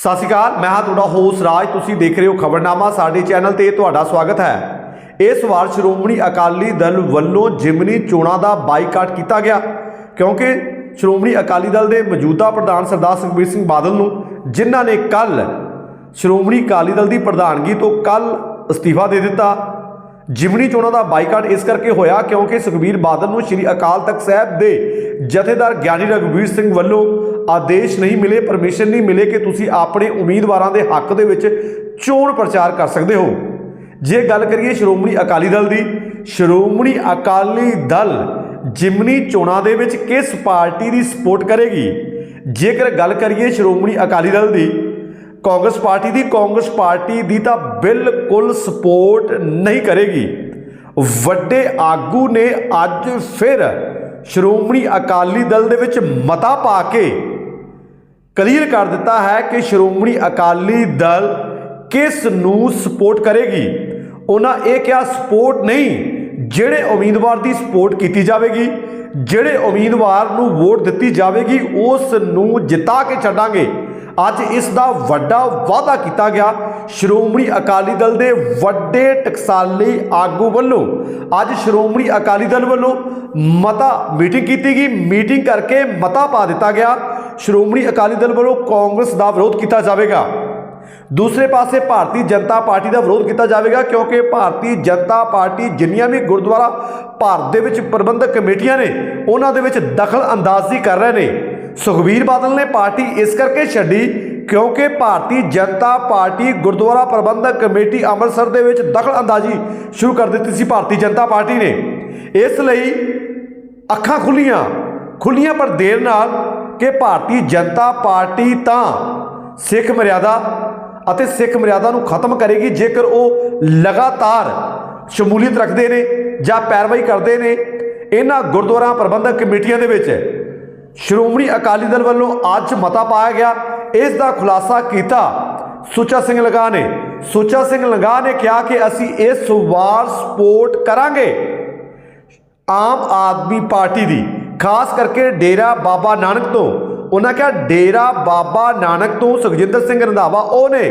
ਸਤਿ ਸ਼੍ਰੀ ਅਕਾਲ, ਮੈਂ ਹਾਂ ਤੁਹਾਡਾ ਹੋਸ ਰਾਜ, ਤੁਸੀਂ ਦੇਖ ਰਹੇ ਹੋ ਖਬਰਨਾਮਾ, ਸਾਡੇ ਚੈਨਲ ਤੇ ਤੁਹਾਡਾ ਸਵਾਗਤ ਹੈ। ਇਸ ਵਾਰ ਸ਼੍ਰੋਮਣੀ ਅਕਾਲੀ ਦਲ ਵੱਲੋਂ ਜਿਮਨੀ ਚੋਣਾਂ ਦਾ ਬਾਈਕਾਟ ਕੀਤਾ ਗਿਆ, ਕਿਉਂਕਿ ਸ਼੍ਰੋਮਣੀ ਅਕਾਲੀ ਦਲ ਦੇ ਮੌਜੂਦਾ ਪ੍ਰਧਾਨ ਸਰਦਾਰ ਸੁਖਬੀਰ ਸਿੰਘ ਬਾਦਲ ਨੂੰ, ਜਿਨ੍ਹਾਂ ਨੇ ਕੱਲ ਸ਼੍ਰੋਮਣੀ ਅਕਾਲੀ ਦਲ ਦੀ ਪ੍ਰਧਾਨਗੀ ਤੋਂ ਕੱਲ ਅਸਤੀਫਾ ਦੇ ਦਿੱਤਾ। ਜਿਮਨੀ ਚੋਣਾਂ ਦਾ ਬਾਈਕਾਟ ਇਸ ਕਰਕੇ ਹੋਇਆ ਕਿਉਂਕਿ ਸੁਖਬੀਰ ਬਾਦਲ ਨੂੰ ਸ੍ਰੀ ਅਕਾਲ ਤਖਤ ਸਾਹਿਬ ਦੇ ਜਥੇਦਾਰ ਗਿਆਨੀ ਰਘੁਵੀਰ ਸਿੰਘ ਵੱਲੋਂ ਆਦੇਸ਼ ਨਹੀਂ ਮਿਲੇ ਪਰਮਿਸ਼ਨ ਨਹੀਂ ਮਿਲੇ ਕਿ ਤੁਸੀਂ ਆਪਣੇ ਉਮੀਦਵਾਰਾਂ ਦੇ ਹੱਕ ਦੇ ਵਿੱਚ ਚੋਣ ਪ੍ਰਚਾਰ ਕਰ ਸਕਦੇ ਹੋ। ਜੇ ਗੱਲ ਕਰੀਏ ਸ਼੍ਰੋਮਣੀ ਅਕਾਲੀ ਦਲ ਦੀ, ਸ਼੍ਰੋਮਣੀ ਅਕਾਲੀ ਦਲ ਜਿਮਨੀ ਚੋਣਾਂ ਦੇ ਵਿੱਚ ਕਿਸ ਪਾਰਟੀ ਦੀ ਸਪੋਰਟ ਕਰੇਗੀ? ਜੇਕਰ ਗੱਲ ਕਰੀਏ ਸ਼੍ਰੋਮਣੀ ਅਕਾਲੀ ਦਲ ਦੀ, ਕਾਂਗਰਸ ਪਾਰਟੀ ਦੀ, ਕਾਂਗਰਸ ਪਾਰਟੀ ਦੀ ਤਾਂ ਬਿਲਕੁਲ ਸਪੋਰਟ ਨਹੀਂ ਕਰੇਗੀ। ਵੱਡੇ ਆਗੂ ਨੇ ਅੱਜ ਫਿਰ ਸ਼੍ਰੋਮਣੀ ਅਕਾਲੀ ਦਲ ਦੇ ਵਿੱਚ ਮਤਾ ਪਾ ਕੇ ਕਲੀਅਰ ਕਰ ਦਿੱਤਾ ਹੈ ਕਿ ਸ਼੍ਰੋਮਣੀ ਅਕਾਲੀ ਦਲ ਕਿਸ ਨੂੰ ਸਪੋਰਟ ਕਰੇਗੀ। ਉਹਨਾਂ ਇਹ ਕਿਹਾ, ਸਪੋਰਟ ਨਹੀਂ, ਜਿਹੜੇ ਉਮੀਦਵਾਰ ਦੀ ਸਪੋਰਟ ਕੀਤੀ ਜਾਵੇਗੀ, ਜਿਹੜੇ ਉਮੀਦਵਾਰ ਨੂੰ ਵੋਟ ਦਿੱਤੀ ਜਾਵੇਗੀ, ਉਸ ਨੂੰ ਜਿਤਾ ਕੇ ਛੱਡਾਂਗੇ। ਅੱਜ ਇਸ ਦਾ ਵੱਡਾ ਵਾਅਦਾ ਕੀਤਾ ਗਿਆ। ਸ਼੍ਰੋਮਣੀ ਅਕਾਲੀ ਦਲ ਦੇ ਵੱਡੇ ਟਕਸਾਲੀ ਆਗੂ ਵੱਲੋਂ ਅੱਜ ਸ਼੍ਰੋਮਣੀ ਅਕਾਲੀ ਦਲ ਵੱਲੋਂ ਮਤਾ ਮੀਟਿੰਗ ਕੀਤੀ ਗਈ। ਮੀਟਿੰਗ ਕਰਕੇ ਮਤਾ ਪਾ ਦਿੱਤਾ ਗਿਆ। ਸ਼੍ਰੋਮਣੀ ਅਕਾਲੀ ਦਲ ਵੱਲੋਂ ਕਾਂਗਰਸ ਦਾ ਵਿਰੋਧ ਕੀਤਾ ਜਾਵੇਗਾ। ਦੂਸਰੇ ਪਾਸੇ ਭਾਰਤੀ ਜਨਤਾ ਪਾਰਟੀ ਦਾ ਵਿਰੋਧ ਕੀਤਾ ਜਾਵੇਗਾ ਕਿਉਂਕਿ ਭਾਰਤੀ ਜਨਤਾ ਪਾਰਟੀ ਜਿੰਨੀਆਂ ਵੀ ਗੁਰਦੁਆਰਾ, ਭਾਰਤ ਦੇ ਵਿੱਚ ਪ੍ਰਬੰਧਕ ਕਮੇਟੀਆਂ ਨੇ, ਉਹਨਾਂ ਦੇ ਵਿੱਚ ਦਖਲ ਅੰਦਾਜ਼ੀ ਕਰ ਰਹੇ ਨੇ। ਸੁਖਬੀਰ ਬਾਦਲ ਨੇ ਪਾਰਟੀ ਇਸ ਕਰਕੇ ਛੱਡੀ ਕਿਉਂਕਿ ਭਾਰਤੀ ਜਨਤਾ ਪਾਰਟੀ ਗੁਰਦੁਆਰਾ ਪ੍ਰਬੰਧਕ ਕਮੇਟੀ ਅੰਮ੍ਰਿਤਸਰ ਦੇ ਵਿੱਚ ਦਖਲ ਅੰਦਾਜ਼ੀ ਸ਼ੁਰੂ ਕਰ ਦਿੱਤੀ ਸੀ ਭਾਰਤੀ ਜਨਤਾ ਪਾਰਟੀ ਨੇ। ਇਸ ਲਈ ਅੱਖਾਂ ਖੁੱਲੀਆਂ ਖੁੱਲੀਆਂ ਪਰ ਦੇਰ ਨਾਲ ਕਿ ਭਾਰਤੀ ਜਨਤਾ ਪਾਰਟੀ ਤਾਂ ਸਿੱਖ ਮਰਿਆਦਾ ਅਤੇ ਸਿੱਖ ਮਰਿਆਦਾ ਨੂੰ ਖਤਮ ਕਰੇਗੀ, ਜੇਕਰ ਉਹ ਲਗਾਤਾਰ ਸ਼ਮੂਲੀਅਤ ਰੱਖਦੇ ਨੇ ਜਾਂ ਪੈਰਵਾਈ ਕਰਦੇ ਨੇ। ਇਹਨਾਂ ਗੁਰਦੁਆਰਾ ਪ੍ਰਬੰਧਕ ਕਮੇਟੀਆਂ ਦੇ ਵਿੱਚ ਸ਼੍ਰੋਮਣੀ ਅਕਾਲੀ ਦਲ ਵੱਲੋਂ ਅੱਜ ਮਤਾ ਪਾਇਆ ਗਿਆ। ਇਸ ਦਾ ਖੁਲਾਸਾ ਕੀਤਾ ਸੁੱਚਾ ਸਿੰਘ ਲੰਗਾ ਨੇ। ਸੁੱਚਾ ਸਿੰਘ ਲੰਗਾ ਨੇ ਕਿਹਾ ਕਿ ਅਸੀਂ ਇਸ ਵਾਰ ਸਪੋਰਟ ਕਰਾਂਗੇ ਆਮ ਆਦਮੀ ਪਾਰਟੀ ਦੀ। ਖਾਸ ਕਰਕੇ ਡੇਰਾ ਬਾਬਾ ਨਾਨਕ ਤੋਂ। ਉਹਨਾਂ ਕਿਹਾ, ਡੇਰਾ ਬਾਬਾ ਨਾਨਕ ਤੋਂ ਸੁਖਜਿੰਦਰ ਸਿੰਘ ਰੰਧਾਵਾ, ਉਹ ਨੇ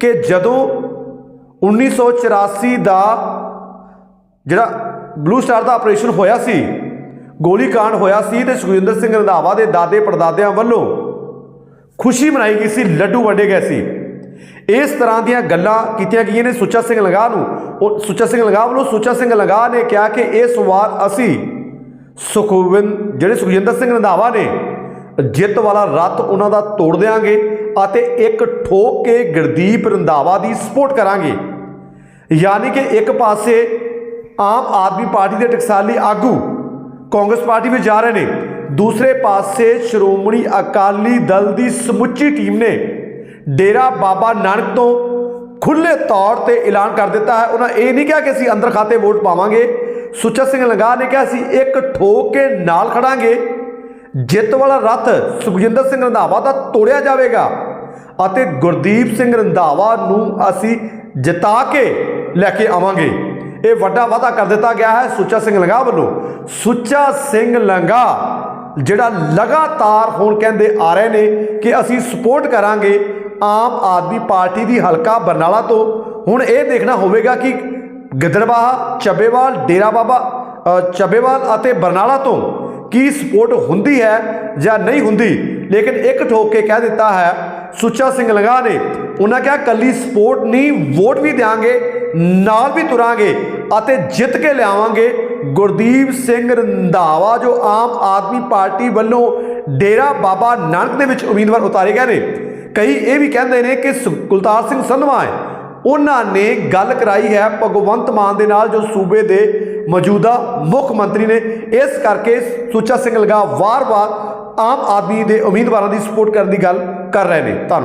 ਕਿ ਜਦੋਂ 1984 ਦਾ ਜਿਹੜਾ ਬਲੂ ਸਟਾਰ ਦਾ ਆਪਰੇਸ਼ਨ ਹੋਇਆ ਸੀ ਗੋਲੀकांड ਹੋਇਆ ਸੀ ਤੇ ਸੁਖਜਿੰਦਰ ਸਿੰਘ ਰੰਧਾਵਾ ਦੇ ਦਾਦੇ ਪੜਦਾਦਿਆਂ ਵੱਲੋਂ ਖੁਸ਼ੀ ਮਨਾਈ ਗਈ ਸੀ, ਲੱਡੂ ਵੰਡੇ ਗਏ ਸੀ। ਇਸ ਤਰ੍ਹਾਂ ਦੀਆਂ ਗੱਲਾਂ ਕੀਤੀਆਂ ਗਈਆਂ ਨੇ ਸੁੱਚਾ ਸਿੰਘ ਲੰਗਾ ਨੂੰ। ਉਹ ਸੁੱਚਾ ਸਿੰਘ ਲੰਗਾ ਵੱਲੋਂ ਸੁੱਚਾ ਸਿੰਘ ਲੰਗਾ ਨੇ ਕਿਹਾ ਕਿ ਇਸ ਵਾਰ ਅਸੀਂ ਸੁਖਵਿੰਦ ਜਿਹੜੇ ਸੁਖਜਿੰਦਰ ਸਿੰਘ ਰੰਧਾਵਾ ਨੇ, ਜਿੱਤ ਵਾਲਾ ਰੱਤ ਉਹਨਾਂ ਦਾ ਤੋੜ ਦੇਾਂਗੇ ਅਤੇ ਇੱਕ ਠੋਕ ਕੇ ਗੁਰਦੀਪ ਰੰਧਾਵਾ ਦੀ ਸਪੋਰਟ ਕਰਾਂਗੇ। ਯਾਨੀ ਕਿ ਇੱਕ ਪਾਸੇ ਆਮ ਆਦਮੀ ਪਾਰਟੀ ਦੇ ਟਕਸਾਲੀ ਆਗੂ ਕਾਂਗਰਸ ਪਾਰਟੀ ਵਿੱਚ ਜਾ ਰਹੇ ਨੇ। ਦੂਸਰੇ ਪਾਸੇ ਸ਼੍ਰੋਮਣੀ ਅਕਾਲੀ ਦਲ ਦੀ ਸਮੁੱਚੀ ਟੀਮ ਨੇ ਡੇਰਾ ਬਾਬਾ ਨਾਨਕ ਤੋਂ ਖੁੱਲੇ ਤੌਰ ਤੇ ਐਲਾਨ ਕਰ ਦਿੱਤਾ ਹੈ। ਉਹਨਾਂ ਇਹ ਨਹੀਂ ਕਿਹਾ ਕਿ ਅਸੀਂ ਅੰਦਰ ਖਾਤੇ ਵੋਟ ਪਾਵਾਂਗੇ। ਸੁੱਚਾ ਸਿੰਘ ਲੰਗਾ ਨੇ ਕਿਹਾ, ਅਸੀਂ ਇੱਕ ਠੋਕ ਕੇ ਨਾਲ ਖੜਾਂਗੇ। ਜਿੱਤ ਵਾਲਾ ਰੱਥ ਸੁਖਜਿੰਦਰ ਸਿੰਘ ਰੰਧਾਵਾ ਦਾ ਤੋੜਿਆ ਜਾਵੇਗਾ ਅਤੇ ਗੁਰਦੀਪ ਸਿੰਘ ਰੰਧਾਵਾ ਨੂੰ ਅਸੀਂ ਜਿਤਾ ਕੇ ਲੈ ਕੇ ਆਵਾਂਗੇ। ਇਹ ਵੱਡਾ ਵਾਅਦਾ ਕਰ ਦਿੱਤਾ ਗਿਆ ਹੈ ਸੁੱਚਾ ਸਿੰਘ ਲੰਗਾ ਵੱਲੋਂ। ਸੁੱਚਾ ਸਿੰਘ ਲੰਗਾ, ਜਿਹੜਾ ਲਗਾਤਾਰ ਹੁਣ ਕਹਿੰਦੇ ਆ ਰਹੇ ਨੇ ਕਿ ਅਸੀਂ ਸਪੋਰਟ ਕਰਾਂਗੇ ਆਮ ਆਦਮੀ ਪਾਰਟੀ ਦੀ ਹਲਕਾ ਬਰਨਾਲਾ ਤੋਂ। ਹੁਣ ਇਹ ਦੇਖਣਾ ਹੋਵੇਗਾ ਕਿ ਗਿੱਦੜਬਾਹਾ, ਚੱਬੇਵਾਲ, ਡੇਰਾ ਬਾਬਾ ਚੱਬੇਵਾਲ ਅਤੇ ਬਰਨਾਲਾ ਤੋਂ ਕੀ ਸਪੋਰਟ ਹੁੰਦੀ ਹੈ ਜਾਂ ਨਹੀਂ ਹੁੰਦੀ। ਲੇਕਿਨ ਇੱਕ ਠੋਕ ਕੇ ਕਹਿ ਦਿੱਤਾ ਹੈ, ਸੁੱਚਾ ਸਿੰਘ ਲੰਗਾ ਨੇ, ਉਹਨਾਂ ਕਿਹਾ, ਕੱਲੀ ਸਪੋਰਟ ਨਹੀਂ ਵੋਟ ਵੀ ਦੇਾਂਗੇ ਨਾਲ ਵੀ ਤੁਰਾਂਗੇ ਅਤੇ ਜਿੱਤ ਕੇ ਲਿਆਵਾਂਗੇ। ਗੁਰਦੀਪ ਸਿੰਘ ਰੰਧਾਵਾ, ਜੋ ਆਮ ਆਦਮੀ ਪਾਰਟੀ ਵੱਲੋਂ ਡੇਰਾ ਬਾਬਾ ਨਾਨਕ ਦੇ ਵਿੱਚ ਉਮੀਦਵਾਰ ਉਤਾਰੇ ਗਏ ਨੇ। ਕਈ ਇਹ ਵੀ ਕਹਿੰਦੇ ਨੇ ਕਿ ਸੁ- ਕੁਲਤਾਰ ਸਿੰਘ ਸੰਧਵਾ ਹੈ। ਉਹਨਾਂ ਨੇ ਗੱਲ ਕਰਾਈ ਹੈ ਭਗਵੰਤ ਮਾਨ ਦੇ ਨਾਲ, ਜੋ ਸੂਬੇ ਦੇ ਮੌਜੂਦਾ ਮੁੱਖ ਮੰਤਰੀ ਨੇ। ਇਸ ਕਰਕੇ ਸੁੱਚਾ ਸਿੰਘ ਲਗਾ ਵਾਰ-ਵਾਰ ਆਮ ਆਦਮੀ ਦੇ ਉਮੀਦਵਾਰਾਂ ਦੀ ਸਪੋਰਟ ਕਰਨ ਦੀ ਗੱਲ ਕਰ ਰਹੇ ਨੇ। ਧੰਨਵਾਦ।